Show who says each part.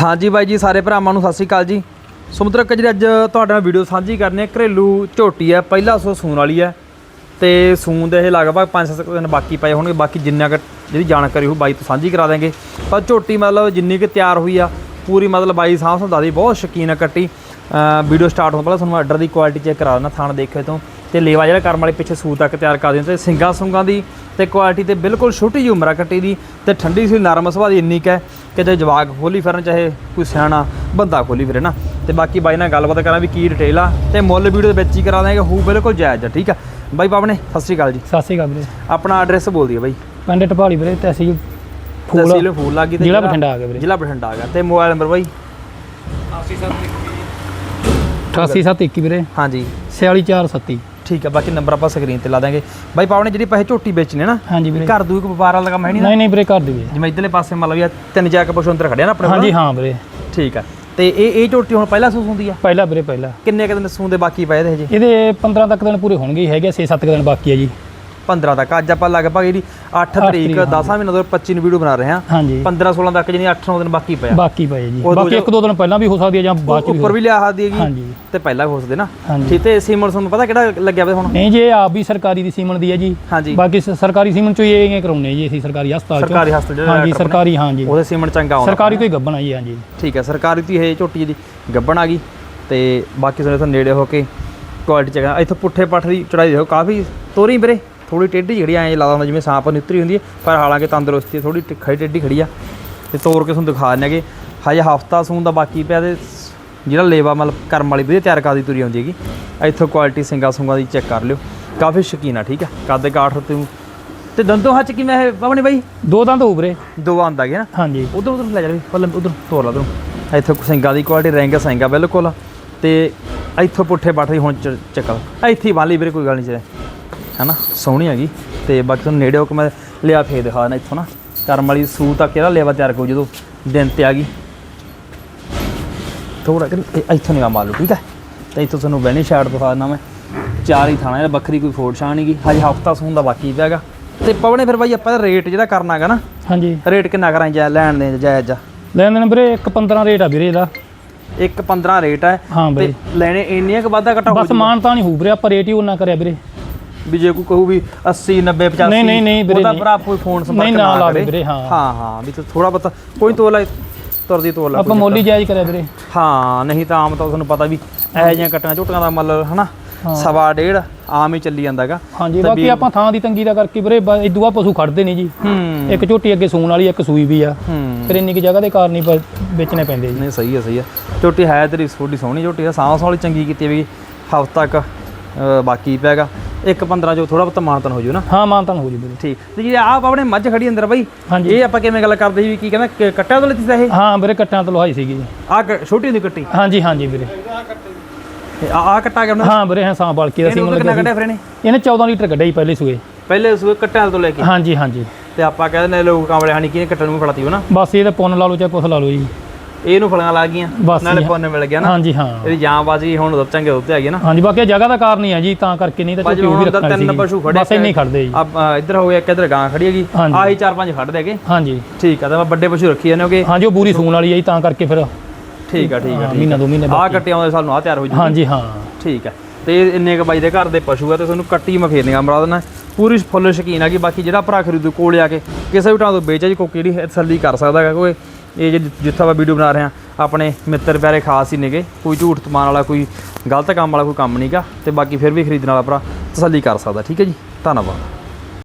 Speaker 1: ਹਾਂਜੀ ਬਾਈ ਜੀ, ਸਾਰੇ ਭਰਾਵਾਂ ਨੂੰ ਸਤਿ ਸ਼੍ਰੀ ਅਕਾਲ ਜੀ। ਸਮੁੰਦਰ ਕਜਰੀ ਅੱਜ ਤੁਹਾਡੇ ਨਾਲ ਵੀਡੀਓ ਸਾਂਝੀ ਕਰਨੀ ਘਰੇਲੂ ਝੋਟੀ ਹੈ, ਪਹਿਲਾ ਸੋ ਸੂਣ ਵਾਲੀ ਹੈ। ਤੇ ਸੂਣ ਦੇ ਇਹ ਲਗਭਗ 5-7 ਦਿਨ ਬਾਕੀ ਪਏ ਹੋਣਗੇ, ਬਾਕੀ ਜਿੰਨਾ ਕੁ ਜਿਹੜੀ ਜਾਣਕਾਰੀ ਉਹ ਬਾਈ ਤੋਂ ਸਾਂਝੀ ਕਰਾ ਦਾਂਗੇ ਪਰ ਝੋਟੀ ਮਤਲਬ ਜਿੰਨੀ ਕਿ ਤਿਆਰ ਹੋਈ ਆ, ਪੂਰੀ ਮਤਲਬ ਬਾਈ ਸਾਹ ਸੰਦਾ ਦੀ ਬਹੁਤ ਸ਼ੌਕੀਨ ਆ ਕੱਟੀ। ਵੀਡੀਓ ਸਟਾਰਟ ਹੋਣ ਪਹਿਲਾਂ ਤੁਹਾਨੂੰ ਆਰਡਰ ਦੀ ਕੁਆਲਿਟੀ ਚੈੱਕ ਕਰਾ ਦਿੰਦਾ ਥਾਣ ਦੇਖੇ ਤੋਂ। ਤੇ ਲੇਵਾ ਜਿਹੜਾ ਕਰਮ ਵਾਲੇ ਪਿੱਛੇ ਸੂ ਤੱਕ ਤਿਆਰ ਕਰ ਦਿੰਦੇ ਤੇ ਸਿੰਗਾ ਸੁੰਗਾ ਦੀ ਤੇ ਕੁਆਲਿਟੀ ਤੇ ਬਿਲਕੁਲ ਛੋਟੀ ਜਿਹੀ ਉਮਰ ਆ ਕੱਟੀ ਦੀ। ਤੇ ਠੰਡੀ ਸੀ, ਨਰਮ ਸੁਭਾਅ ਦੀ ਇੰਨੀ ਕੁ ਹੈ ਕਿ ਜੇ ਜਵਾਕ ਖੋਲੀ ਫਿਰਨ ਚਾਹੇ ਕੋਈ ਸਿਆਣਾ ਬੰਦਾ ਖੋਲੀ ਫਿਰੇ ਨਾ। ਤੇ ਬਾਕੀ ਬਾਈ ਨਾਲ ਗੱਲਬਾਤ ਕਰਾਂ ਵੀ ਕੀ ਡਿਟੇਲ ਆ ਤੇ ਮੁੱਲ ਵੀਡੀਓ ਦੇ ਵਿੱਚ ਹੀ ਕਰਾ ਦਾਂਗੇ ਹੂ ਬਿਲਕੁਲ ਜਾਇਜ਼ ਆ ਠੀਕ ਆ। ਬਾਈ ਪਾਵਨੇ ਸਤਿ ਸ਼੍ਰੀ ਅਕਾਲ ਜੀ।
Speaker 2: ਸਤਿ ਸ਼੍ਰੀ ਅਕਾਲ ਵੀਰੇ।
Speaker 1: ਆਪਣਾ ਐਡਰੈਸ ਬੋਲ ਦਿਓ ਬਾਈ।
Speaker 2: ਪਿੰਡ ਟਪਾਲੀ ਵੀਰੇ ਤਹਿਸੀਲ
Speaker 1: ਤਹਿਸੀਲ
Speaker 2: ਫੂਲ
Speaker 1: ਲੱਗੀ ਤੇ
Speaker 2: ਜ਼ਿਲ੍ਹਾ ਬਠਿੰਡਾ ਆ ਗਿਆ ਵੀਰੇ।
Speaker 1: ਜ਼ਿਲ੍ਹਾ ਬਠਿੰਡਾ ਆ ਗਿਆ। ਤੇ ਮੋਬਾਈਲ ਨੰਬਰ ਬਾਈ?
Speaker 2: 88721 ਵੀਰੇ।
Speaker 1: ਹਾਂਜੀ।
Speaker 2: 46437
Speaker 1: ਠੀਕ ਆ ਬਾਕੀ ਨੰਬਰ ਆਪਾਂ ਸਕਰੀਨ ਤੇ ਲਾ ਦਾਂਗੇ। ਬਾਈ ਪਾਵਨੇ ਜਿਹੜੀ ਪੈਸੇ ਝੋਟੀ ਵੇਚਣੀ ਹੈ ਨਾ
Speaker 2: ਹਾਂਜੀ ਵੀਰੇ।
Speaker 1: ਘਰ ਦੂਈ ਕੋ ਵਪਾਰ ਵਾਲਾ ਕੰਮ ਹੈ ਨਹੀਂ
Speaker 2: ਨਹੀਂ ਨਹੀਂ ਵੀਰੇ ਕਰ ਦੇ ਵੀਰੇ
Speaker 1: ਜਿਵੇਂ ਇਧਰਲੇ ਪਾਸੇ ਮਤਲਬ ਵੀ ਆਹ ਤਿੰਨ ਜਾ ਕੇ ਪਸ਼ੂ ਅੰਦਰ ਖੜਿਆ ਨਾ ਆਪਣੇ
Speaker 2: ਹਾਂਜੀ ਹਾਂ ਵੀਰੇ।
Speaker 1: ਠੀਕ ਆ। ਤੇ ਇਹ ਇਹ ਝੋਟੀ ਹੁਣ ਪਹਿਲਾਂ ਸੂਸ ਹੁੰਦੀ ਆ?
Speaker 2: ਪਹਿਲਾ ਵੀਰੇ ਪਹਿਲਾ।
Speaker 1: ਕਿੰਨੇ ਕੁ ਦਿਨ ਸੂੰਦੇ ਬਾਕੀ ਪਏ ਇਹਦੇ ਹਜੇ?
Speaker 2: ਇਹਦੇ 15 ਤੱਕ ਦਿਨ ਪੂਰੇ ਹੋਣਗੇ ਹੈਗੇ 6-7 ਦਿਨ ਬਾਕੀ ਹੈ ਜੀ।
Speaker 1: 15 ਤੱਕ। ਅੱਜ ਆਪਾਂ ਲਗਭਗ ਇਹਦੀ 8 ਤਰੀਕ
Speaker 2: ਤਰੀਕ,
Speaker 1: 10 ਮਹੀਨਾ ਤੋਂ 25 ਨੂੰ ਵੀਡੀਓ ਬਣਾ ਰਹੇ ਹਾਂ।
Speaker 2: ਹਾਂਜੀ।
Speaker 1: 15 16 ਤੱਕ ਜਿਹਨੀ 8 9 ਦਿਨ ਬਾਕੀ ਪਿਆ
Speaker 2: ਬਾਕੀ ਪਏ ਜੀ। ਬਾਕੀ ਇੱਕ ਦੋ ਦਿਨ ਪਹਿਲਾਂ ਵੀ ਹੋ ਸਕਦੀ ਹੈ ਜਾਂ ਬਾਅਦ ਚ ਵੀ
Speaker 1: ਉੱਪਰ ਵੀ ਲਿਆ ਸਕਦੀ ਹੈਗੀ।
Speaker 2: ਹਾਂਜੀ।
Speaker 1: ਤੇ ਪਹਿਲਾਂ ਵੀ ਹੋ ਸਕਦੇ ਨਾ। ਠੀਕ ਤੇ ਸੀਮਨ ਤੁਹਾਨੂੰ ਪਤਾ ਕਿਹੜਾ ਲੱਗਿਆ ਵੇ ਹੁਣ?
Speaker 2: ਨਹੀਂ ਜੀ ਆਪ ਵੀ ਸਰਕਾਰੀ ਦੀ ਸੀਮਨ ਦੀ ਹੈ ਜੀ। ਬਾਕੀ ਸਰਕਾਰੀ ਸੀਮਨ ਚੋਂ ਇਹ ਕਰਾਉਨੇ ਜੀ ਅਸੀਂ ਸਰਕਾਰੀ ਹਸਪਤਾਲ ਚੋਂ।
Speaker 1: ਸਰਕਾਰੀ ਹਸਪਤਾਲ ਜਿਹੜਾ
Speaker 2: ਹਾਂਜੀ ਸਰਕਾਰੀ ਹਾਂਜੀ।
Speaker 1: ਉਹਦੇ ਸੀਮਨ ਚੰਗਾ ਆਉਂਦਾ
Speaker 2: ਸਰਕਾਰੀ ਤੋਂ ਹੀ ਗੱਬਣ ਆਈ ਹਾਂਜੀ।
Speaker 1: ਠੀਕ ਹੈ ਸਰਕਾਰੀ ਦੀ ਇਹ ਝੋਟੀ ਦੀ ਗੱਬਣ ਆ ਗਈ। ਤੇ ਬਾਕੀ ਤੁਹਾਨੂੰ ਨੇੜੇ ਹੋ ਕੇ ਕੁਆਲਿਟੀ ਚੰਗਾ ਇੱਥੋਂ ਪੁੱਠੇ ਪੱਠ ਦੀ ਚੜਾਈ ਦੇਖੋ ਕਾਫੀ ਤੋਰੀ ਵੀਰੇ। ਥੋੜੀ ਟੇਢੀ ਜਿਹੜੀ ਐਂ ਲੱਗਦਾ ਹੁੰਦਾ ਜਿਵੇਂ ਸਾਂਪ ਨਿੱਤਰੀ ਹੁੰਦੀ ਹੈ ਪਰ ਹਾਲਾਂਕਿ ਤੰਦਰੁਸਤੀ ਥੋੜੀ ਖੜੀ ਟੇਢੀ ਖੜੀ ਆ। ਤੇ ਤੋੜ ਕੇ ਤੁਹਾਨੂੰ ਦਿਖਾ ਦਿੰਦੇ ਹਜੇ ਹਫਤਾ ਸੂਨ ਦਾ ਬਾਕੀ ਪਿਆ ਤੇ ਜਿਹੜਾ ਲੇਵਾ ਮਤਲਬ ਕਰਮ ਵਾਲੀ ਵਧੀਆ ਤਿਆਰ ਕਰਦੀ ਤੁਰੀ ਆਉਂਦੀ ਹੈਗੀ। ਇੱਥੋਂ ਕੁਆਲਿਟੀ ਸਿੰਗਾ ਸੁੰਗਾ ਦੀ ਚੈੱਕ ਕਰ ਲਿਓ। ਕਾਫੀ ਸ਼ੌਕੀਨ ਆ ਠੀਕ ਆ। ਕੱਦ ਕਾਠ ਤੇ ਤੇ ਦੰਦੋਂ ਹੱਥ ਕਿਵੇਂ ਹੈ ਬਾਬਣੇ ਬਾਈ?
Speaker 2: ਦੋ ਦੰਦ ਵੀਰੇ
Speaker 1: ਦੋ ਆਂਦਾ ਗਿਆ ਨਾ?
Speaker 2: ਹਾਂਜੀ।
Speaker 1: ਉਧਰ ਉਧਰ ਲੈ ਜਾ ਵੀ ਪੱਲੇ ਉਧਰ ਤੋਰ ਲਾ ਉਧਰ ਇੱਥੋਂ ਸਿੰਘਾਂ ਦੀ ਕੁਆਲਿਟੀ ਰੈਂਕ ਸਿੰਘਾ ਬਿਲਕੁਲ। ਤੇ ਇੱਥੋਂ ਪੁੱਠੇ ਬਾਠ ਹੁਣ ਚੱਕਲ। ਇੱਥੇ ਹੀ ਵਾਲੀ ਵੀਰੇ ਕੋਈ ਗੱਲ ਨਹੀਂ ਚਾਹੇ ਹੈਨਾ ਸੋਹਣੀ ਹੈਗੀ। ਤੇ ਬਾਕੀ ਤੁਹਾਨੂੰ ਨੇੜੇ ਹੋ ਕੇ ਮੈਂ ਲਿਆ ਫੇਰ ਦਿਖਾ ਦੇਣਾ ਇੱਥੋਂ ਨਾ। ਕਰਮ ਵਾਲੀ ਸੂ ਤੱਕ ਇਹਦਾ ਲੇਵਾ ਤਿਆਰ ਕਰੂ ਜਦੋਂ ਦਿਨ ਤੇ ਆ ਗਈ। ਥੋੜਾ ਕਿ ਇੱਥੋਂ ਨਿਗਾ ਮਾਰ ਲਓ ਠੀਕ ਹੈ। ਤੇ ਇੱਥੋਂ ਤੁਹਾਨੂੰ ਬੈਣੀ ਸ਼ਾਟ ਦਿਖਾ ਦਿੰਦਾ ਮੈਂ। ਚਾਰ ਹੀ ਥਾਣਾ ਇਹਦਾ ਵੱਖਰੀ ਕੋਈ ਫੋੜ ਸ਼ਾਨ ਨਹੀਂਗੀ ਹਜੇ ਹਫਤਾ ਸੂਨ ਦਾ ਬਾਕੀ ਪਿਆਗਾ ਤੇ ਪਵਨੇ ਫਿਰ ਬਾਈ ਆਪਾਂ ਰੇਟ ਜਿਹੜਾ ਕਰਨਾ ਹੈਗਾ ਨਾ
Speaker 2: ਹਾਂਜੀ।
Speaker 1: ਰੇਟ ਕਿੰਨਾ ਕਰਾਂ ਜਾ ਲੈਣ ਦੇ ਜਾਇਜ਼ ਆ
Speaker 2: ਲੈਣ ਦੇਣ ਵੀਰੇ 1.15 ਰੇਟ ਆ ਵੀਰੇ ਇਹਦਾ।
Speaker 1: ਇੱਕ 15 ਰੇਟ ਹੈ।
Speaker 2: ਹਾਂ
Speaker 1: ਲੈਣੇ ਇੰਨੀਆਂ ਕ ਵਾਧਾ ਘਟਾ ਹੋ
Speaker 2: ਬਸ ਮਾਨ ਤਾਂ ਨਹੀਂ ਹੋਊ ਵੀਰੇ ਆਪਾਂ ਰੇਟ ਹੀ ਉਹਨਾਂ ਕਰਿਆ ਵੀਰੇ।
Speaker 1: ਵੀ ਜੇ ਕੋਈ ਕਹੂ ਵੀ 80 90 85
Speaker 2: ਨਹੀਂ, ਨਹੀਂ, ਨਹੀਂ ਵੀਰੇ,
Speaker 1: ਉਹਦਾ। ਭਰਾ ਕੋਈ ਫੋਨ ਸੰਪਰਕ
Speaker 2: ਨਹੀਂ,
Speaker 1: ਨਾ
Speaker 2: ਲਾਵੇ ਵੀਰੇ, ਹਾਂ।
Speaker 1: ਹਾਂ ਹਾਂ ਵੀ ਥੋੜਾ ਬਹੁਤਾ ਕੋਈ ਤੋਲਾ ਤੁਰਦੀ ਤੋਲਾ
Speaker 2: ਆਪਾਂ ਮੁੱਲ ਜਾਇਜ਼ ਕਰਿਆ ਵੀਰੇ।
Speaker 1: ਹਾਂ ਨਹੀਂ ਤਾਂ ਆਮ ਤਾਂ ਤੁਹਾਨੂੰ ਪਤਾ ਵੀ ਇਹੋ ਜਿਹੀਆਂ ਕੱਟੀਆਂ ਝੋਟੀਆਂ ਦਾ ਮੁੱਲ ਹਨਾ। ਸਵਾ ਡੇਢ ਆਮ ਹੀ ਚੱਲੀ ਜਾਂਦਾਗਾ।
Speaker 2: ਹਾਂਜੀ ਬਾਕੀ ਆਪਾਂ ਥਾਂ ਦੀ ਤੰਗੀ ਦਾ ਕਰਕੇ ਵੀਰੇ ਇਦੂਆ ਪਸ਼ੂ ਖੜਦੇ ਨਹੀਂ ਜੀ। ਇੱਕ ਝੋਟੀ ਅੱਗੇ ਸੂਣ ਵਾਲੀ ਇੱਕ ਸੂਈ ਵੀ ਆ। ਫਿਰ ਇੰਨੀ ਕਿ ਜਗ੍ਹਾ ਦੇ ਕਾਰਨ ਹੀ ਵੇਚਣੇ ਪੈਂਦੇ ਜੀ।
Speaker 1: ਨਹੀਂ ਸਹੀ ਹੈ ਸਹੀ ਹੈ ਝੋਟੀ ਹੈ ਤੇਰੀ ਛੋਟੀ ਸੋਹਣੀ ਝੋਟੀ ਆ ਸਾਂਸ ਵਾਲੀ ਚੰਗੀ ਕੀਤੀ ਵੀ ਹਫ਼ਤਾ ਤੱਕ ਬਾਕੀ ਪੈਗਾ ਇੱਕ 15 ਜੋ ਥੋੜਾ ਬਹੁਤਾ ਮਾਨਤਨ ਹੋ ਜੂ ਨਾ।
Speaker 2: ਹਾਂ ਮਾਨ ਤਾਂ ਹੋ ਜੀ ਵੀਰੇ।
Speaker 1: ਠੀਕ। ਤੇ ਜੀ ਆਪ ਆਪਣੇ ਮੱਝ ਖੜੀ ਅੰਦਰ ਬਾਈ ਇਹ ਆਪਾਂ ਕਿਵੇਂ ਗੱਲ ਕਰਦੇ ਸੀ ਵੀ ਕੀ ਕਹਿੰਦਾ ਕੱਟਿਆ ਤੋਂ ਲੈਤੀ ਸੀ ਇਹ?
Speaker 2: ਹਾਂ ਵੀਰੇ ਕੱਟਾਂ ਤੋਂ ਲਹਾਈ ਸੀਗੀ ਜੀ।
Speaker 1: ਆ ਛੋਟੀ ਹੁੰਦੀ ਕੱਟੀ?
Speaker 2: ਹਾਂਜੀ ਹਾਂਜੀ ਵੀਰੇ।
Speaker 1: ਆ ਆ ਕੱਟਾ ਗਿਆ
Speaker 2: ਹਾਂ ਵੀਰੇ ਹਾਂ ਸਾਂ ਬਲਕੀ ਦਾ ਸੀ
Speaker 1: ਇਹਨੂੰ ਕਿੰਨਾ ਕੱਢਿਆ ਫਿਰ ਇਹਨੇ?
Speaker 2: ਇਹਨੇ 14 ਲੀਟਰ ਕੱਢਿਆ ਜੀ ਪਹਿਲੇ ਸੂਏ।
Speaker 1: ਪਹਿਲੇ ਸੂਏ ਕੱਟਿਆਂ ਤੋਂ ਲੈ ਕੇ।
Speaker 2: ਹਾਂਜੀ ਹਾਂਜੀ।
Speaker 1: ਤੇ ਆਪਾਂ ਕਹਿੰਦੇ ਨੇ ਲੋਕ ਕਾਂਵਲੇ ਹਣੀ ਕਿਹਨੇ ਕੱਟਣ ਨੂੰ ਫੜਾਤੀ ਹੋ ਨਾ
Speaker 2: ਬਸ ਇਹਦਾ ਪੁੰਨ ਲਾ ਲਓ ਚਾਹੇ ਕੁਛ ਲਾ ਲਓ ਜੀ।
Speaker 1: ਇਹਨੂੰ ਫਲੀਆਂ ਲੱਗ ਗਈਆਂ।
Speaker 2: ਬਸ
Speaker 1: ਨਾਲੇ। ਪੁੰਨ ਮਿਲ ਗਿਆ ਨਾ।
Speaker 2: ਹਾਂਜੀ ਹਾਂ।
Speaker 1: ਇਹਦੀ ਜਾਂਬਾਜ਼ੀ ਹੁਣ ਦੁੱਧ ਚੰਗੇ ਦੁੱਧ ਹੈਗੇ ਨਾ।
Speaker 2: ਹਾਂਜੀ ਬਾਕੀ ਜਗ੍ਹਾ ਦਾ ਕਾਰਨ ਹੀ ਆ ਜੀ ਤਾਂ ਕਰਕੇ ਨਹੀਂ ਤਾਂ ਉਹ ਵੀ ਰੱਖਣੀ
Speaker 1: ਤਿੰਨ ਪਸ਼ੂ
Speaker 2: ਸੀ
Speaker 1: ਖੜੇ
Speaker 2: ਬਸ ਇੰਨੇ ਹੀ ਖੜਦੇ ਜੀ।
Speaker 1: ਆ ਇੱਧਰ ਹੋ ਗਿਆ ਇੱਕ ਇੱਧਰ ਗਾਂ ਖੜੀ ਹੈਗੀ। ਆਹੀ ਚਾਰ ਪੰਜ ਖੜਦੇ ਹੈਗੇ।
Speaker 2: ਹਾਂਜੀ।
Speaker 1: ਠੀਕ ਆ ਤਾਂ ਵੱਡੇ ਪਸ਼ੂ ਰੱਖੀ ਜਾਂਦੇ ਹੋਗੇ।
Speaker 2: ਹਾਂਜੀ ਉਹ ਪੂਰੀ ਸੂਣ ਵਾਲੀ ਆ ਜੀ ਤਾਂ ਕਰਕੇ ਫਿਰ।
Speaker 1: ਠੀਕ ਆ ਠੀਕ ਆ
Speaker 2: ਹਾਂ, ਮਹੀਨਾ ਦੋ ਮਹੀਨੇ
Speaker 1: ਆ
Speaker 2: ਬਾਕੀ।
Speaker 1: ਕੱਟੇ ਆਉਂਦੇ ਸਾਨੂੰ ਆ ਤਿਆਰ ਹੋ ਜੂ
Speaker 2: ਹਾਂਜੀ ਹਾਂ।
Speaker 1: ਠੀਕ ਹੈ ਤੇ ਇੰਨੇ ਕ ਬਾਈ ਦੇ ਘਰ ਦੇ ਪਸ਼ੂ ਆ ਤੇ ਤੁਹਾਨੂੰ ਕੱਟੀ ਮੈਂ ਫੇਰਨੀਆਂ ਮਰਾ ਦੇਣਾ ਪੂਰੀ ਫੁੱਲ ਸ਼ਕੀਨ ਆ ਕਿ ਬਾਕੀ ਜਿਹੜਾ ਭਰਾ ਖਰੀਦੂ ਕੋਲੇ ਆ ਕੇ ਕਿਸੇ ਵੀ ਟਾਂ ਤੋਂ ਵੇਚੇ ਜੀ ਕੋਈ ਕਿਹੜੀ ਤਸੱਲੀ ਕਰ ਸਕਦਾ ਹੈਗਾ ਕੋਈ ਇਹ ਜੇ ਜਿੱਥਾ ਆਪਾਂ ਵੀਡੀਓ ਬਣਾ ਰਹੇ ਆ ਆਪਣੇ ਮਿੱਤਰ ਪਿਆਰੇ ਖਾਸ ਹੀ ਨੇਗੇ। ਕੋਈ ਝੂਠ ਤਮਾਨ ਵਾਲਾ, ਕੋਈ ਗਲਤ ਕੰਮ ਵਾਲਾ, ਕੋਈ ਕੰਮ ਨਹੀਂਗਾ ਤੇ ਬਾਕੀ ਫਿਰ ਵੀ ਖਰੀਦਣ ਵਾਲਾ ਭਰਾ ਤਸੱਲੀ ਕਰ ਸਕਦਾ, ਠੀਕ ਹੈ ਜੀ? ਧੰਨਵਾਦ।